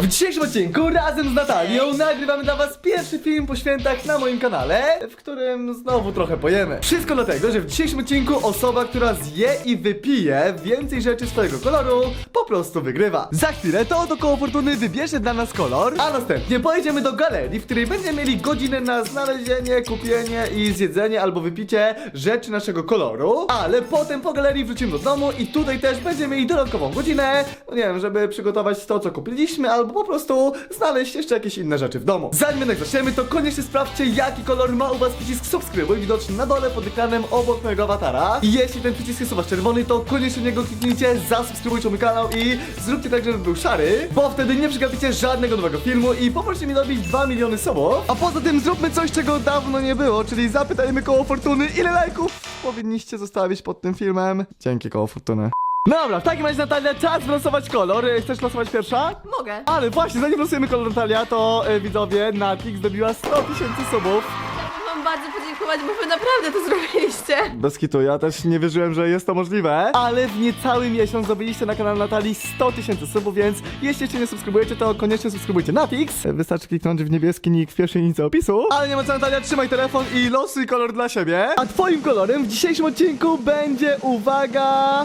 W dzisiejszym odcinku razem z Natalią nagrywamy dla was pierwszy film po świętach na moim kanale, w którym znowu trochę pojemy. Wszystko dlatego, że w dzisiejszym odcinku osoba, która zje i wypije więcej rzeczy swojego koloru, po prostu wygrywa. Za chwilę to oto koło fortuny wybierze dla nas kolor, a następnie pojedziemy do galerii, w której będziemy mieli godzinę na znalezienie, kupienie i zjedzenie albo wypicie rzeczy naszego koloru, ale potem po galerii wrócimy do domu i tutaj też będziemy mieli dodatkową godzinę, no nie wiem, żeby przygotować to, co kupiliśmy, albo po prostu znaleźć jeszcze jakieś inne rzeczy w domu. Zanim jednak zaczniemy, to koniecznie sprawdźcie, jaki kolor ma u was przycisk subskrybuj, widoczny na dole pod ekranem obok mojego awatara. I jeśli ten przycisk jest u was czerwony, to koniecznie niego kliknijcie, zasubskrybujcie mój kanał i zróbcie tak, żeby był szary, bo wtedy nie przegapicie żadnego nowego filmu i pomóżcie mi dobić 2 miliony subów. A poza tym zróbmy coś, czego dawno nie było, czyli zapytajmy koło fortuny, ile lajków powinniście zostawić pod tym filmem. Dzięki koło fortuny. Dobra, w takim razie Natalia, czas wylosować kolor. Chcesz losować pierwsza? Mogę. Ale właśnie, zanim losujemy kolor Natalia, to e, widzowie, Natix zdobiła 100 tysięcy subów. Chciałabym wam bardzo podziękować, bo wy naprawdę to zrobiliście. Bez kitu, ja też nie wierzyłem, że jest to możliwe. Ale w niecały miesiąc zdobyliście na kanale Natalii 100 tysięcy subów, więc jeśli jeszcze nie subskrybujecie, to koniecznie subskrybujcie Natix. Wystarczy kliknąć w niebieski nick w pierwszej linii opisu. Ale nie ma co Natalia, trzymaj telefon i losuj kolor dla siebie. A twoim kolorem w dzisiejszym odcinku będzie, uwaga...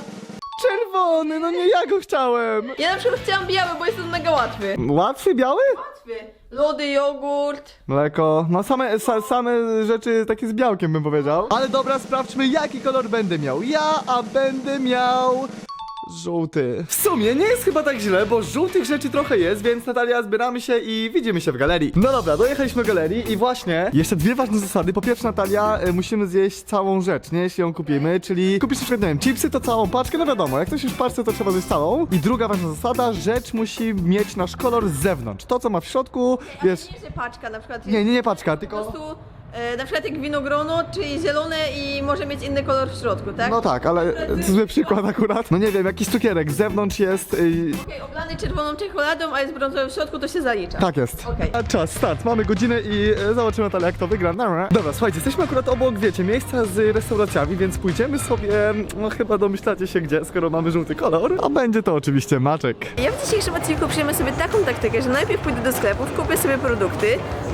Czerwony, no nie ja go chciałem. Ja na przykład chciałam biały, bo jest on mega łatwy. Łatwy, biały? Łatwy. Lody, jogurt. Mleko, no same, sa, same rzeczy takie z białkiem bym powiedział. Ale dobra, sprawdźmy jaki kolor będę miał ja, a będę miał... Żółty. W sumie nie jest chyba tak źle, bo żółtych rzeczy trochę jest, więc Natalia, zbieramy się i widzimy się w galerii. No dobra, dojechaliśmy do galerii i właśnie jeszcze dwie ważne zasady. Po pierwsze, Natalia, y, musimy zjeść całą rzecz, nie? Jeśli ją kupimy, czyli kupisz na przykład, nie wiem, chipsy to całą paczkę, no wiadomo, jak coś już w paczce, to trzeba zjeść całą. I druga ważna zasada, rzecz musi mieć nasz kolor z zewnątrz. To, co ma w środku, wiesz... Nie, że paczka na przykład. Nie, nie, nie paczka, Po tylko... prostu e, na przykład jak winogrono, czyli zielone i może mieć inny kolor w środku, tak? No tak, ale zły przykład akurat. No nie wiem, jakiś cukierek z zewnątrz jest. Yy, Okej, oblany czerwoną czekoladą, a jest brązowy w środku, to się zalicza. tak jest. Okej. A czas, start. Mamy godzinę i e, zobaczymy Natalia, jak to wygra. Dobra. Dobra, słuchajcie, jesteśmy akurat obok, wiecie, miejsca z restauracjami, więc pójdziemy sobie, no chyba domyślacie się gdzie, skoro mamy żółty kolor. A będzie to oczywiście maczek. Ja w dzisiejszym odcinku przyjmę sobie taką taktykę, że najpierw pójdę do sklepów, kupię sobie produkty,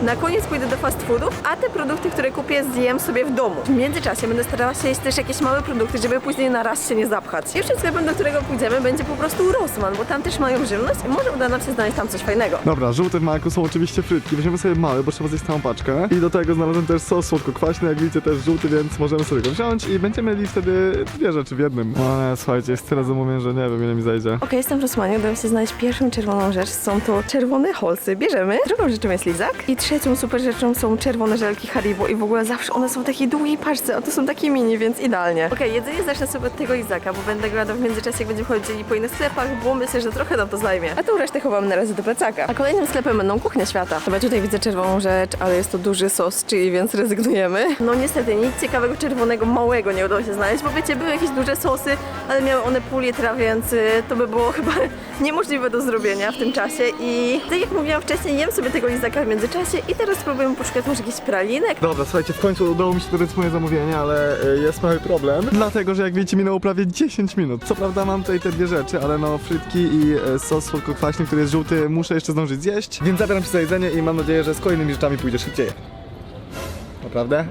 na koniec pójdę do fast foodów, a te produkty, które kupię, zjem sobie w domu. W międzyczasie będę starała się jeść też jakieś małe produkty, żeby później na raz się nie zapchać. Pierwszym sklepem, do którego pójdziemy, będzie po prostu Rossmann, bo tam też mają żywność i może uda nam się znaleźć tam coś fajnego. Dobra, żółte w maku są oczywiście frytki. Weźmiemy sobie małe, bo trzeba zjeść całą paczkę. I do tego znalazłem też sos słodko-kwaśny, jak widzicie też żółty, więc możemy sobie go wziąć i będziemy mieli wtedy dwie rzeczy w jednym. No nie, słuchajcie, jest tyle zamówień, że nie wiem ile mi zajdzie. Okej, jestem w Rossmanie, udało się znaleźć pierwszą czerwoną rzecz. Są to czerwone holsy. Bierzemy. Drugą rzeczą jest lizak. I trzecią super rzeczą są czerwone żelki Haribo. I w ogóle zawsze one są w takiej długiej paczce, a to są takie mini, więc idealnie. Okej, jedzenie zacznę sobie od tego lizaka, bo będę gadał w międzyczasie, jak będziemy chodzili po innych sklepach, bo myślę, że trochę nam to zajmie. A tą resztę chowam na razie do plecaka. A kolejnym sklepem będą kuchnia świata. Chyba tutaj widzę czerwoną rzecz, ale jest to duży sos chili, więc rezygnujemy. No niestety, nic ciekawego czerwonego, małego nie udało się znaleźć, bo wiecie, były jakieś duże sosy, ale miały one pół litra, więc y, to by było chyba niemożliwe do zrobienia w tym czasie i tak jak mówiłam wcześniej, jem sobie tego lizaka w międzyczasie i teraz spróbuję poszukać może jakichś Dobra, słuchajcie, w końcu udało mi się dodać moje zamówienie, ale e, jest mały problem. Dlatego, że jak wiecie, minęło prawie 10 minut. Co prawda mam tutaj te dwie rzeczy, ale no frytki i e, sos słodko-kwaśny, który jest żółty, muszę jeszcze zdążyć zjeść. Więc zabieram się za jedzenie i mam nadzieję, że z kolejnymi rzeczami pójdzie szybciej. Naprawdę?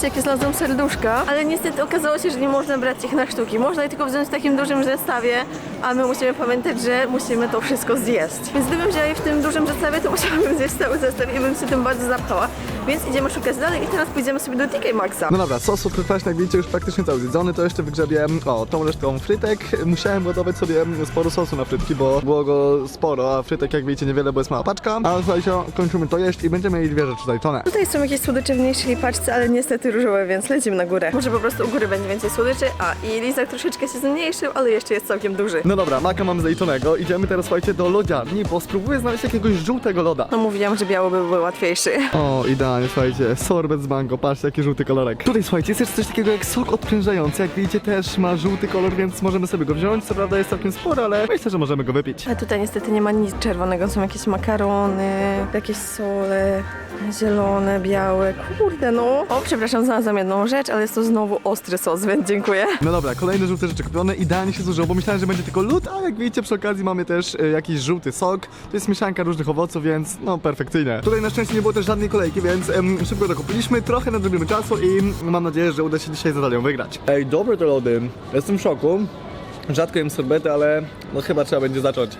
Patrzcie, jakie znalazłam serduszka, ale niestety okazało się, że nie można brać ich na sztuki. Można je tylko wziąć w takim dużym zestawie, a my musimy pamiętać, że musimy to wszystko zjeść. Więc gdybym wzięła je w tym dużym zestawie, to musiałabym zjeść cały zestaw i bym się tym bardzo zapchała. Więc idziemy szukać dalej i teraz pójdziemy sobie do TK Maxa. No dobra, sos słodko-kwaśny, jak widzicie, już praktycznie cały zjedzony, to jeszcze wygrzebię, o, tą resztą frytek. Musiałem ładować sobie sporo sosu na frytki, bo było go sporo, a frytek, jak widzicie, niewiele, bo jest mała paczka. Ale słuchajcie, kończymy to jeść i będziemy mieli dwie rzeczy zaliczone. Tutaj są jakieś słodycze w mniejszej paczce, ale niestety różowe, więc lecimy na górę. Może po prostu u góry będzie więcej słodyczy, a i lizak troszeczkę się zmniejszył, ale jeszcze jest całkiem duży. No dobra, maka mamy zaliczonego. Idziemy teraz, słuchajcie, do lodziarni, bo spróbuję znaleźć jakiegoś żółtego loda. No mówiłam, że biały by był łatwiejszy. O, idealnie, słuchajcie, sorbet z mango, patrzcie jaki żółty kolorek. Tutaj, słuchajcie, jest coś takiego jak sok odprężający, jak widzicie też ma żółty kolor, więc możemy sobie go wziąć. Co prawda jest całkiem spory, ale myślę, że możemy go wypić. A tutaj niestety nie ma nic czerwonego, są jakieś makarony, jakieś sole. Zielone, białe, kurde no. O, przepraszam, znalazłam jedną rzecz, ale jest to znowu ostry sos, więc dziękuję. No dobra, kolejne żółte rzeczy kupione. Idealnie się zużyło, bo myślałem, że będzie tylko lód, a jak widzicie przy okazji mamy też e, jakiś żółty sok. To jest mieszanka różnych owoców, więc no perfekcyjnie. Tutaj na szczęście nie było też żadnej kolejki, więc em, szybko to kupiliśmy. Trochę nadrobimy czasu i mam nadzieję, że uda się dzisiaj z Natalią wygrać. Ej, dobre te lody. Jestem w szoku. Rzadko jem sorbety, ale no chyba trzeba będzie zacząć.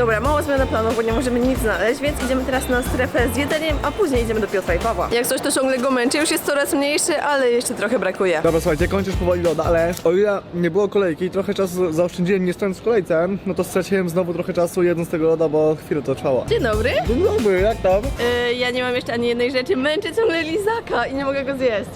Dobra, mało zmiana planu, bo nie możemy nic znaleźć, więc idziemy teraz na strefę z jedzeniem, a później idziemy do Piotra i Pawła. Jak coś to ciągle go męczy, już jest coraz mniejszy, ale jeszcze trochę brakuje. Dobra, słuchajcie, kończysz powoli loda, ale o ile nie było kolejki i trochę czasu zaoszczędziłem nie stojąc w kolejce, no to straciłem znowu trochę czasu jedząc tego loda, bo chwilę to trwało. Dzień dobry. Dzień dobry, jak tam? Yy, ja nie mam jeszcze ani jednej rzeczy, męczy ciągle lizaka i nie mogę go zjeść.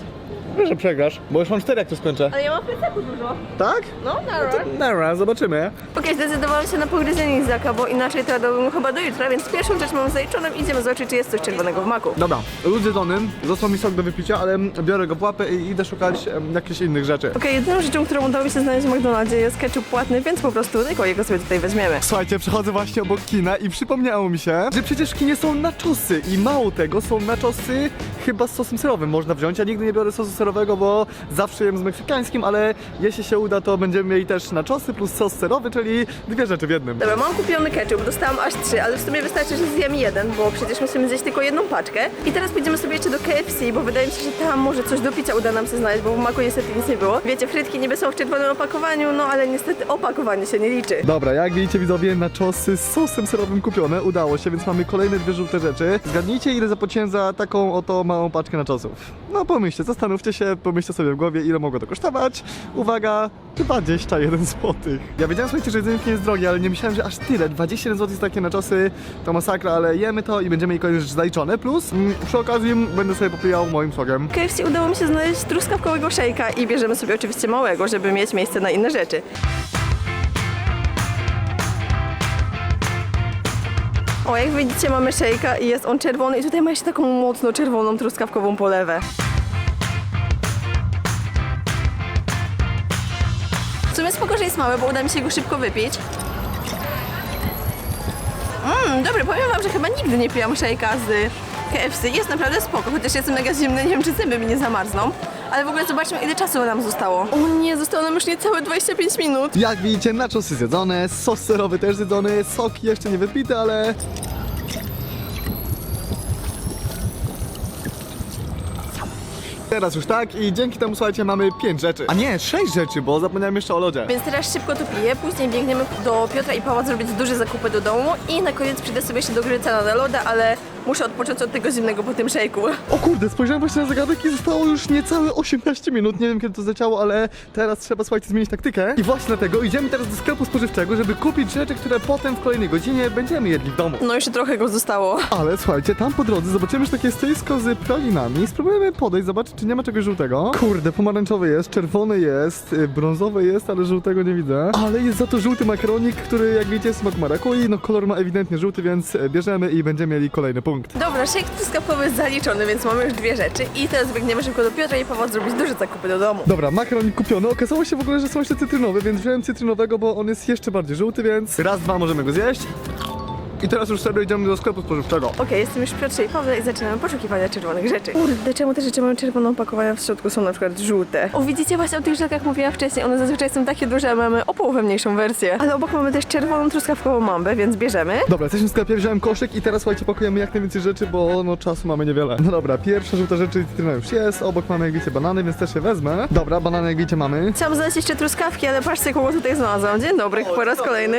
Wiesz, że przegrasz, bo już mam cztery jak to skończę. Ale ja mam plecaku dużo. Tak? No, nara. Nara, zobaczymy. Okej, zdecydowałam się na pogryzienie lizaka, bo inaczej to jadłabym chyba do jutra, więc pierwszą rzecz mam zaliczoną idziemy zobaczyć, czy jest coś czerwonego w maku. Dobra, lód zjedzony, został mi sok do wypicia, ale biorę go w łapę i idę szukać em, jakichś innych rzeczy. Okej, jedyną rzeczą, którą udało mi się znaleźć w McDonaldzie jest ketchup płatny, więc po prostu tylko jego sobie tutaj weźmiemy. Słuchajcie, przechodzę właśnie obok kina i przypomniało mi się, że przecież w kinie są naczosy i mało tego, są naczosy chyba z sosem serowym można wziąć. Ja nigdy nie biorę sosu serowego, bo zawsze jem z meksykańskim, ale jeśli się uda, to będziemy mieli też naczosy plus sos serowy, czyli dwie rzeczy w jednym. Dobra, mam kupiony ketchup, dostałam aż trzy, ale w sumie wystarczy, że zjem jeden, bo przecież musimy zjeść tylko jedną paczkę. I teraz pójdziemy sobie jeszcze do KFC, bo wydaje mi się, że tam może coś do picia uda nam się znaleźć, bo w maku niestety nic nie było. Wiecie, frytki niby są w czerwonym opakowaniu, no ale niestety opakowanie się nie liczy. Dobra, jak widzicie widzowie, naczosy z sosem serowym kupione, udało się, więc mamy kolejne dwie żółte rzeczy. Zgadnijcie ile zapłaciłem za taką oto małą paczkę naczosów. No pomyślcie, zastanówcie się, pomyślcie sobie w głowie ile mogło to kosztować. Uwaga, 21 zł. Ja wiedziałem słuchajcie, że jedzenie nie jest drogie, ale nie myślałem, że aż tyle. 21 zł za takie naczosy to masakra, ale jemy to i będziemy mieli kolejne zaliczone. Plus mm, przy okazji będę sobie popijał moim sokiem. W KFC udało mi się znaleźć truskawkowego szejka i bierzemy sobie oczywiście małego, żeby mieć miejsce na inne rzeczy. O, jak widzicie mamy szejka i jest on czerwony i tutaj ma jeszcze taką mocno czerwoną truskawkową polewę. Spoko, że jest mały, bo uda mi się go szybko wypić. Mmm, dobry, powiem wam, że chyba nigdy nie piłam szejka z KFC. Jest naprawdę spoko, chociaż jestem mega zimny, nie wiem czy zęby mi nie zamarzną. Ale w ogóle zobaczmy ile czasu nam zostało. O nie, zostało nam już niecałe 25 minut. Jak widzicie, naczosy zjedzone, sos serowy też zjedzony, sok jeszcze nie wypity, ale Teraz już tak i dzięki temu słuchajcie mamy 5 rzeczy. A nie, 6 rzeczy, bo zapomniałem jeszcze o lodzie. Więc teraz szybko to piję, później biegniemy do Piotra i Pawła zrobić duże zakupy do domu i na koniec przyjdę sobie jeszcze do gryca na loda, ale muszę odpocząć od tego zimnego po tym szejku. O kurde, spojrzałem właśnie na zegarek i zostało już niecałe 18 minut. Nie wiem kiedy to zaczęło, ale teraz trzeba słuchajcie zmienić taktykę. I właśnie dlatego idziemy teraz do sklepu spożywczego, żeby kupić rzeczy, które potem w kolejnej godzinie będziemy jedli w domu. No jeszcze trochę go zostało. Ale słuchajcie, tam po drodze zobaczymy, że takie stoisko z pralinami. Spróbujemy podejść, zobaczyć, czy nie ma czegoś żółtego. Kurde, pomarańczowy jest, czerwony jest, y, brązowy jest, ale żółtego nie widzę. Ale jest za to żółty makaronik, który jak jest smak marakui. No kolor ma ewidentnie żółty, więc y, bierzemy i będziemy mieli kolejny punkt. Dobra, szejk truskawkowy jest zaliczony, więc mamy już dwie rzeczy i teraz biegniemy szybko do Piotra i Pawła zrobić duże zakupy do domu. Dobra, makaronik kupiony. Okazało się w ogóle, że są jeszcze cytrynowe, więc wziąłem cytrynowego, bo on jest jeszcze bardziej żółty, więc raz, dwa możemy go zjeść. I teraz już sobie idziemy do sklepu spożywczego. Okej, jestem już w Piotrze i zaczynamy poszukiwania czerwonych rzeczy. Kurde, czemu te rzeczy mają czerwone opakowania, w środku są na przykład żółte? O, widzicie właśnie o tych żelkach mówiłam wcześniej, one zazwyczaj są takie duże, a mamy o połowę mniejszą wersję. Ale obok mamy też czerwoną truskawkową mambę, więc bierzemy. Dobra, jesteśmy w sklepie, wziąłem koszyk i teraz słuchajcie, pakujemy jak najwięcej rzeczy, bo no czasu mamy niewiele. No dobra, pierwsza żółta rzecz, czyli cytryna już jest, obok mamy jak widzicie banany, więc też się wezmę. Dobra, banany jak widzicie mamy. Chciałam znaleźć jeszcze truskawki, ale patrzcie kogo tutaj znalazłam. Dzień dobry, po raz kolejny.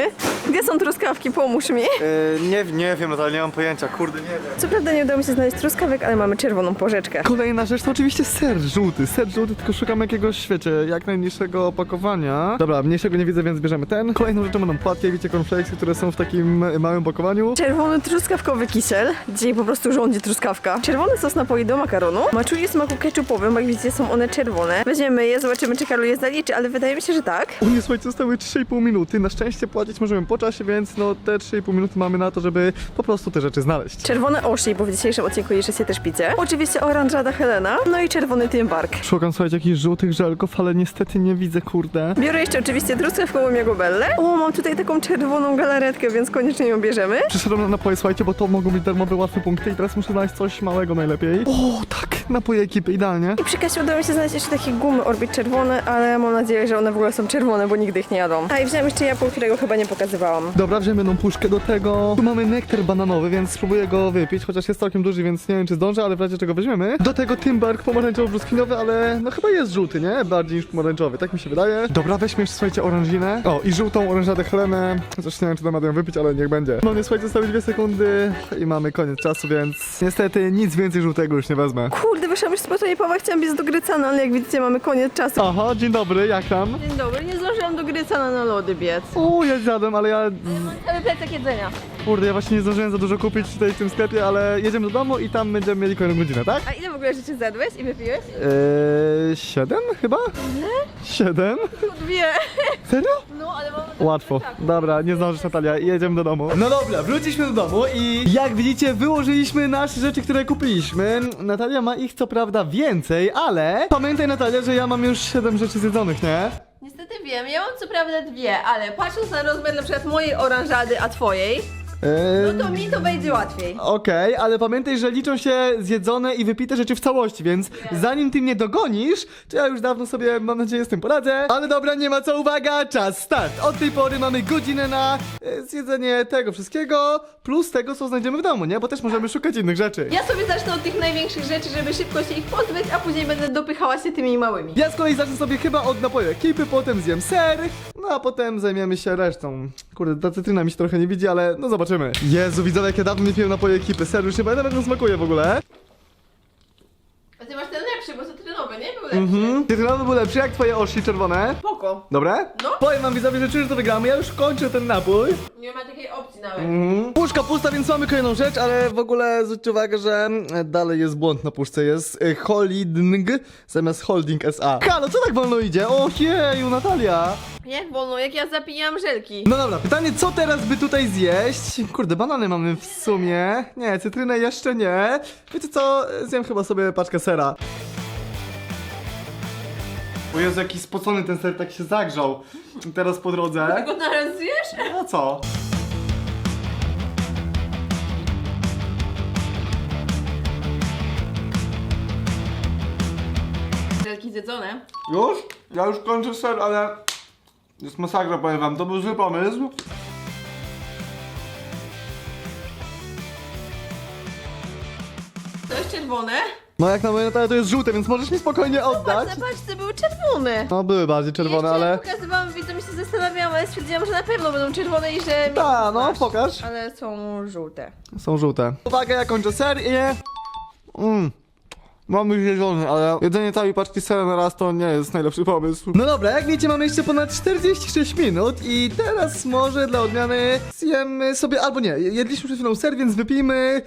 Gdzie są truskawki? Pomóż mi. Yy, nie, nie wiem, ale nie mam pojęcia, kurde, nie wiem. Co prawda nie udało mi się znaleźć truskawek, ale mamy czerwoną porzeczkę. Kolejna rzecz to oczywiście ser żółty. Ser żółty, tylko szukam jakiegoś, wiecie, jak najmniejszego opakowania. Dobra, mniejszego nie widzę, więc bierzemy ten. Kolejną rzeczą będą płatki, wiecie, cornflakesy, które są w takim małym opakowaniu. Czerwony truskawkowy kisiel. Dzisiaj po prostu rządzi truskawka. Czerwony sos napoi do makaronu. Maczuli w smaku ketchupowym, jak widzicie są one czerwone. Weźmiemy je, zobaczymy czy Karol je zaliczy, ale wydaje mi się, że tak. U mnie słuchajcie, zostały 3,5 minuty. Na szczęście płacić możemy po czasie, więc no te 3,5 minuty mamy liczymy na to, żeby po prostu te rzeczy znaleźć. Czerwone Oshi, bo w dzisiejszym odcinku jeszcze się też picie. Oczywiście oranżada Helena, no i czerwony Tim Bark. Szukam, słuchajcie, jakichś żółtych żelków, ale niestety nie widzę, kurde. Biorę jeszcze oczywiście truskawkową jagobellę. O, mam tutaj taką czerwoną galaretkę, więc koniecznie ją bierzemy. Przyszedłem na napoje, słuchajcie, bo to mogą być darmowe, łatwe punkty i teraz muszę znaleźć coś małego najlepiej. O, tak, napoje ekipy, idealnie. I przy kasie udało mi się znaleźć jeszcze takie gumy Orbit czerwone, ale mam nadzieję, że one w ogóle są czerwone, bo nigdy ich nie jadą. A i wziąłem jeszcze jabłko, którego chyba nie pokazywałam. Dobra, wziąłem jedną puszkę do tego. Tu mamy nektar bananowy, więc spróbuję go wypić, chociaż jest całkiem duży, więc nie wiem czy zdążę, ale w razie czego weźmiemy. Do tego Timbark pomarańczowo-brzoskwiniowy, ale no chyba jest żółty, nie? Bardziej niż pomarańczowy, tak mi się wydaje. Dobra, weźmy jeszcze, słuchajcie, oranżinę. O, i żółtą oranżadę Helenę. Zresztą nie wiem, czy dam radę ją wypić, ale niech będzie. Mamy, słuchajcie, zostały dwie sekundy i mamy koniec czasu, więc niestety nic więcej żółtego już nie wezmę. Kurde, wyszłam już z Pawła, chciałam biec do Grycana, ale jak widzicie mamy koniec czasu. Aha, dzień dobry, jak tam? Dzień dobry, nie zdążyłam do Grycana na lody biec. O, ja zjadłem, ale ja... Plecak jedzenia. Kurde, ja właśnie nie zdążyłem za dużo kupić tutaj w tym sklepie, ale jedziemy do domu i tam będziemy mieli kolejną godzinę, tak? A ile w ogóle rzeczy zjadłeś i wypiłeś? Eee, siedem chyba? Siedem? Dwie. Serio? No, ale mam... Łatwo. Dobra, nie zdążysz Natalia, jedziemy do domu. No dobra, wróciliśmy do domu i jak widzicie wyłożyliśmy nasze rzeczy, które kupiliśmy. Natalia ma ich co prawda więcej, ale pamiętaj Natalia, że ja mam już siedem rzeczy zjedzonych, nie? Niestety wiem, ja mam co prawda dwie, ale patrząc na rozmiar na przykład mojej oranżady, a twojej, No to mi to będzie łatwiej. Okej, ale pamiętaj, że liczą się zjedzone i wypite rzeczy w całości, więc zanim ty mnie dogonisz, to ja już dawno sobie, mam nadzieję, z tym poradzę. Ale dobra, nie ma co, uwaga, czas, start. Od tej pory mamy godzinę na e, zjedzenie tego wszystkiego, plus tego, co znajdziemy w domu, nie? Bo też możemy szukać innych rzeczy. Ja sobie zacznę od tych największych rzeczy, żeby szybko się ich pozbyć, a później będę dopychała się tymi małymi. Ja z kolei zacznę sobie chyba od napoju ekipy, potem zjem ser, no a potem zajmiemy się resztą. Kurde, ta cytryna mi się trochę nie widzi, ale no zobaczymy. Jezu, widzowie, jak ja dawno nie piłem napoju ekipy, ser, już nie pamiętam smakuje w ogóle. A ty masz ten lepszy, bo cytrynowy, nie? Był lepszy. Mhm. Cytrynowy był lepszy jak twoje osi czerwone. Spoko. Dobre? No. Powiem wam widzowie, że czuję, że to wygramy. Ja już kończę ten napój. Nie ma takiej opcji nawet. Mhm. Puszka pusta, więc mamy kolejną rzecz, ale w ogóle zwróćcie uwagę, że e, dalej jest błąd na puszce. Jest e, holding zamiast holding SA. Halo, co tak wolno idzie? O jeju, Natalia. Jak wolno, jak ja zapijam żelki. No dobra, pytanie, co teraz by tutaj zjeść? Kurde, banany mamy w sumie. Nie, cytrynę jeszcze nie. Wiecie co? Zjem chyba sobie paczkę sera. O Jezu, jaki spocony ten ser, tak się zagrzał. Teraz po drodze. Go naraz zjesz? No co? Żelki zjedzone. Już? Ja już kończę ser, ale... Jest masakra, powiem wam. To był zły pomysł. To jest czerwone. No jak na moje Natalia to jest żółte, więc możesz mi spokojnie oddać. Na paczce były czerwone. No były bardziej czerwone, Jeszcze ale... pokazywałam widzom i się zastanawiałam, ale stwierdziłam, że na pewno będą czerwone i że... mi Ta, no ufasz. pokaż. Ale są żółte. Są żółte. Uwaga, ja kończę ser i... Mmm. Mamy zielony, ale jedzenie całej paczki sera na raz to nie jest najlepszy pomysł. No dobra, jak wiecie mamy jeszcze ponad 46 minut i teraz może dla odmiany zjemy sobie, albo nie, jedliśmy przed chwilą ser, więc wypijmy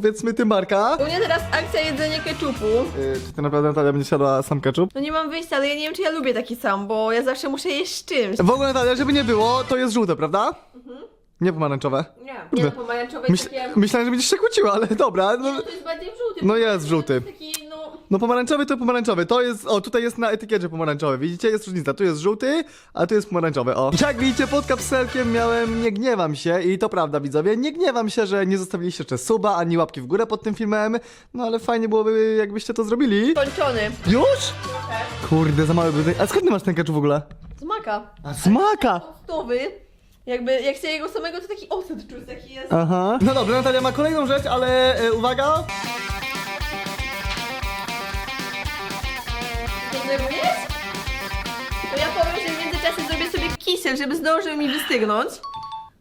powiedzmy Tymbarka. U mnie teraz akcja jedzenie keczupu. Yy, czy to naprawdę Natalia będzie siadła sam ketchup? No nie mam wyjścia, ale ja nie wiem, czy ja lubię taki sam, bo ja zawsze muszę jeść z czymś. W ogóle Natalia, żeby nie było, to jest żółte, prawda? Nie pomarańczowe. Nie, nie no, pomarańczowe Myśl, takie... myślałem, że będziesz się kłóciła, ale dobra. No, No to jest bardziej żółty. No bo jest żółty. Taki, no... pomarańczowy to pomarańczowy. To jest, o tutaj jest na etykiecie pomarańczowy. Widzicie, jest różnica. Tu jest żółty, a tu jest pomarańczowy. O. Jak widzicie, pod kapselkiem miałem nie gniewam się i to prawda widzowie. Nie gniewam się, że nie zostawiliście jeszcze suba ani łapki w górę pod tym filmem. No ale fajnie byłoby, jakbyście to zrobili. Kończony. Już? Kurde, za mały był. A skąd ty masz ten ketchup w ogóle? Z maka. A smaka! Octowy. Jakby, jak się jego samego, to taki ocet czuć, taki jest. Aha. No dobra, Natalia ma kolejną rzecz, ale e, uwaga. Denerwujesz? To ja powiem, że w międzyczasie zrobię sobie kisiel, żeby zdążył mi wystygnąć.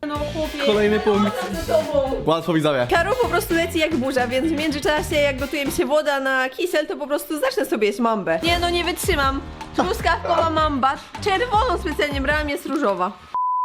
No chłopie. Kolejny punkt. Za tobą. Łatwo widzowie. Karol po prostu leci jak burza, więc w międzyczasie jak gotuje mi się woda na kisel, to po prostu zacznę sobie jeść mambę. Nie no, nie wytrzymam. Truskawkowa mamba, czerwoną specjalnie brałam, jest różowa.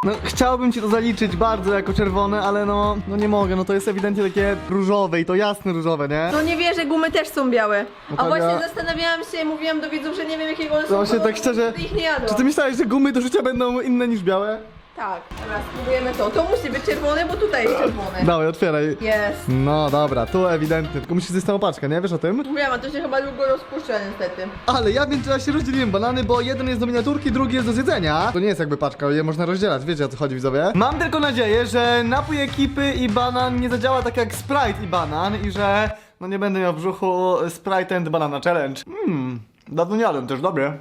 No, chciałbym ci to zaliczyć bardzo jako czerwone, ale no, no nie mogę, no to jest ewidentnie takie różowe i to jasne różowe, nie? No nie wierzę, gumy też są białe. A Natalia- właśnie zastanawiałam się, mówiłam do widzów, że nie wiem jakiego one są No właśnie koloru, tak szczerze, ich nie. Czy ty myślałeś, że gumy do życia będą inne niż białe? Tak. Dobra, spróbujemy to. To musi być czerwone, bo tutaj jest czerwone. Dawaj, otwieraj. Jest. No dobra, tu ewidentnie, tylko musisz zjeść tą opaczkę, nie? Wiesz o tym? Mówiłam, a to się chyba długo rozpuszcza niestety. Ale ja w międzyczasie rozdzieliłem banany, bo jeden jest do miniaturki, drugi jest do zjedzenia. To nie jest jakby paczka, je można rozdzielać, wiecie o co chodzi widzowie? Mam tylko nadzieję, że napój ekipy i banan nie zadziała tak jak Sprite i banan i że no nie będę miał w brzuchu Sprite and Banana Challenge. Mmm, dawno nie jadłem, też dobre.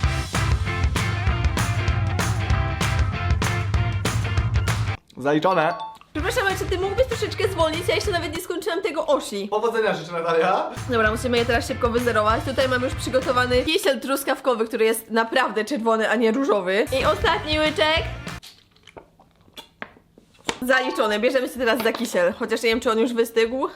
Zaliczone. Przepraszam, ale czy ty mógłbyś troszeczkę zwolnić? Ja jeszcze nawet nie skończyłam tego osi. Powodzenia życzę Natalia. Dobra, musimy je teraz szybko wyzerować. Tutaj mam już przygotowany kisiel truskawkowy, który jest naprawdę czerwony, a nie różowy. I ostatni łyczek. Zaliczony. Bierzemy się teraz za kisiel. Chociaż nie wiem, czy on już wystygł.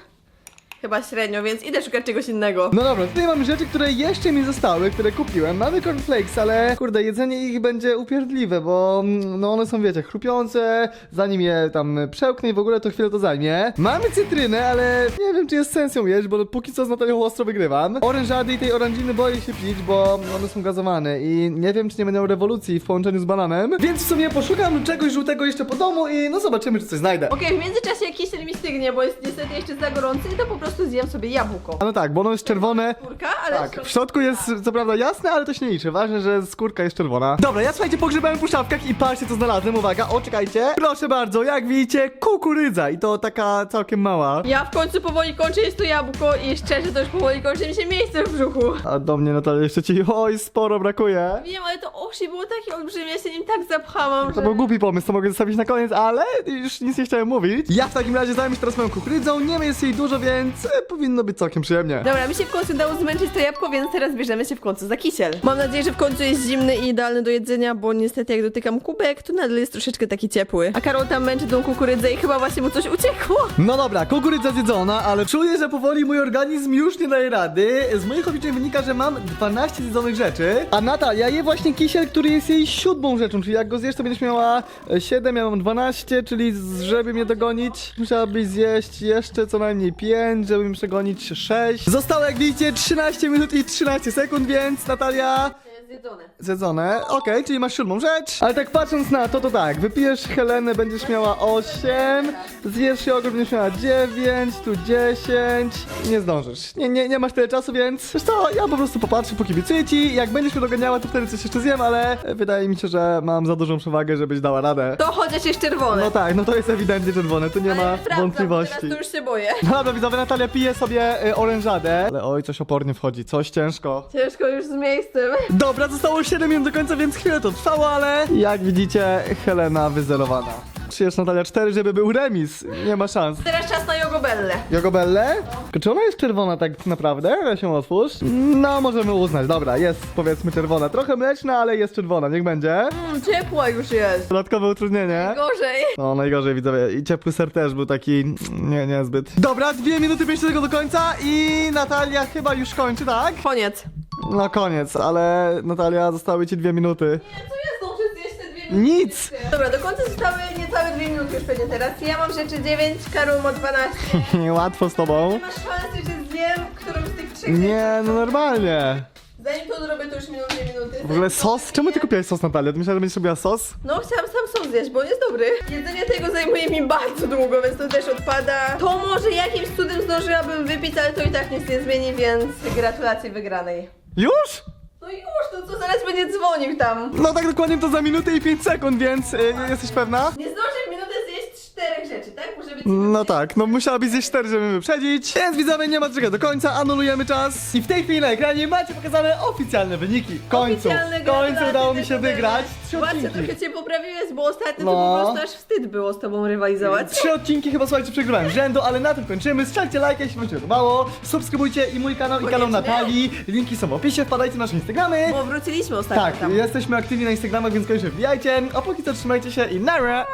Chyba średnio, więc idę szukać czegoś innego. No dobra, tutaj mamy rzeczy, które jeszcze mi zostały, które kupiłem. Mamy cornflakes, ale kurde, jedzenie ich będzie upierdliwe, bo mm, no one są, wiecie, chrupiące, zanim je tam przełknę i w ogóle to chwilę to zajmie. Mamy cytrynę, ale nie wiem, czy jest sens ją jeść, bo póki co z Natalią ostro wygrywam. Orężady i tej orędziny boję się pić, bo one są gazowane i nie wiem, czy nie będą rewolucji w połączeniu z bananem. Więc w sumie poszukam czegoś żółtego jeszcze po domu i no zobaczymy, czy coś znajdę. Okej, w międzyczasie jak kisiel mi stygnie, bo jest niestety jeszcze za gorący, to po prostu zjem sobie jabłko. A no tak, bo ono jest czerwone, Kurka, ale Tak, w środku jest co prawda jasne, ale to się nie liczy. Ważne, że skórka jest czerwona. Dobra, ja słuchajcie, pogrzebałem po szafkach i patrzcie co znalazłem. Uwaga, o czekajcie. Proszę bardzo, jak widzicie, kukurydza i to taka całkiem mała. Ja w końcu powoli kończę jest to jabłko i szczerze to już powoli kończy mi się miejsce w brzuchu. A do mnie Natalia jeszcze ci, oj, sporo brakuje. Wiem, ale to osi było takie olbrzymie, ja się nim tak zapchałam, To że... był głupi pomysł, to mogę zostawić na koniec, ale już nic nie chciałem mówić. Ja w takim razie zajmę się teraz moją kukurydzą, nie jest jej dużo, więc e, powinno być całkiem przyjemnie. Dobra, mi się w końcu udało zmęczyć to jabłko, więc teraz bierzemy się w końcu za kisiel. Mam nadzieję, że w końcu jest zimny i idealny do jedzenia, bo niestety jak dotykam kubek, to nadal jest troszeczkę taki ciepły. A Karol tam męczy tą kukurydzę i chyba właśnie mu coś uciekło. No dobra, kukurydza zjedzona, ale czuję, że powoli mój organizm już nie daje rady. Z moich obliczeń wynika, że mam 12 zjedzonych rzeczy, a Natalia je właśnie kisiel, który jest jej siódmą rzeczą, czyli jak go zjesz, to będziesz miała e, 7, ja mam 12, czyli z- żeby mnie dogonić, musiałabyś zjeść jeszcze co najmniej 5, żeby mi przegonić 6. Zostało jak widzicie 13 minut i 13 sekund, więc Natalia... Zjedzone. Zjedzone, okej, czyli masz siódmą rzecz. Ale tak patrząc na to, to tak, wypijesz Helenę, będziesz miała 8, zjesz jogurt, będziesz miała 9, tu 10, nie zdążysz. Nie, nie, nie masz tyle czasu, więc wiesz co, ja po prostu popatrzę, pokibicuję ci, jak będziesz mnie doganiała, to wtedy coś jeszcze zjem, ale wydaje mi się, że mam za dużą przewagę, żebyś dała radę. To chociaż jest czerwone. No tak, no to jest ewidentnie czerwone, tu nie Ale ma sprawdzam, wątpliwości. Teraz to już się boję. No dobra, widzowie, Natalia pije sobie y, orężadę. Ale oj, coś opornie wchodzi, coś ciężko. Ciężko już z miejscem. Dobra, zostało 7 minut do końca, więc chwilę to trwało, ale jak widzicie, Helena wyzerowana. Czy jest Natalia 4, żeby był remis? Nie ma szans. Teraz czas na jogobellę. Jogobelle? Czy ona jest czerwona tak naprawdę? Ja się otwórz. No, możemy uznać. Dobra, jest powiedzmy czerwona. Trochę mleczna, ale jest czerwona, niech będzie. Mm, ciepła już jest. Dodatkowe utrudnienie. Gorzej. No, najgorzej widzowie. I ciepły ser też był taki nie, niezbyt. Dobra, dwie minuty pięć tego do końca i Natalia chyba już kończy, tak? Koniec. No koniec, ale Natalia, zostały ci dwie minuty. Nie, co ja zdążę zjeść te dwie minuty? Nic! Dobra, do końca zostały niecałe dwie minuty już pewnie teraz. Ja mam rzeczy 9, Karol ma 12. Niełatwo z tobą. Nie masz szansy, że zjem którąś z tych trzech Nie, no normalnie. Zanim to zrobię, to już miną dwie minuty. W ogóle sos? Czemu ty kupiłeś sos, Natalia? Ty myślałeś, że będziesz robiła sos? No, chciałam sam sos zjeść, bo on jest dobry. Jedzenie tego zajmuje mi bardzo długo, więc to też odpada. To może jakimś cudem zdążyłabym wypić, ale to i tak nic nie zmieni, więc gratulacje wygranej. Już? No już, to co zaraz będzie dzwonił tam. No tak dokładnie to za minutę i 5 sekund, więc y, jesteś pewna? Nie zdążę w minutę zjeść czterech rzeczy, tak? Może być No tak, no musiałabyś zjeść 4, żeby wyprzedzić. Więc widzowie, nie ma czego do końca, anulujemy czas. I w tej chwili na ekranie macie pokazane oficjalne wyniki. W końcu, Oficjalne w końcu gratulacje udało mi się mnie. wygrać. Trzy Właśnie, odcinki. trochę cię poprawiłeś, bo ostatnio No. to po prostu aż wstyd było z tobą rywalizować. Trzy odcinki chyba słuchajcie przegrywałem rzędu, ale na tym kończymy. Strzelcie lajka, jeśli wam się podobało. Subskrybujcie i mój kanał, i kanał Koniecznie. Natalii. Linki są w opisie, wpadajcie na nasze Instagramy. Bo wróciliśmy ostatnio Tak, tam. jesteśmy aktywni na Instagramach, więc koniecznie wbijajcie. A póki co trzymajcie się i nara!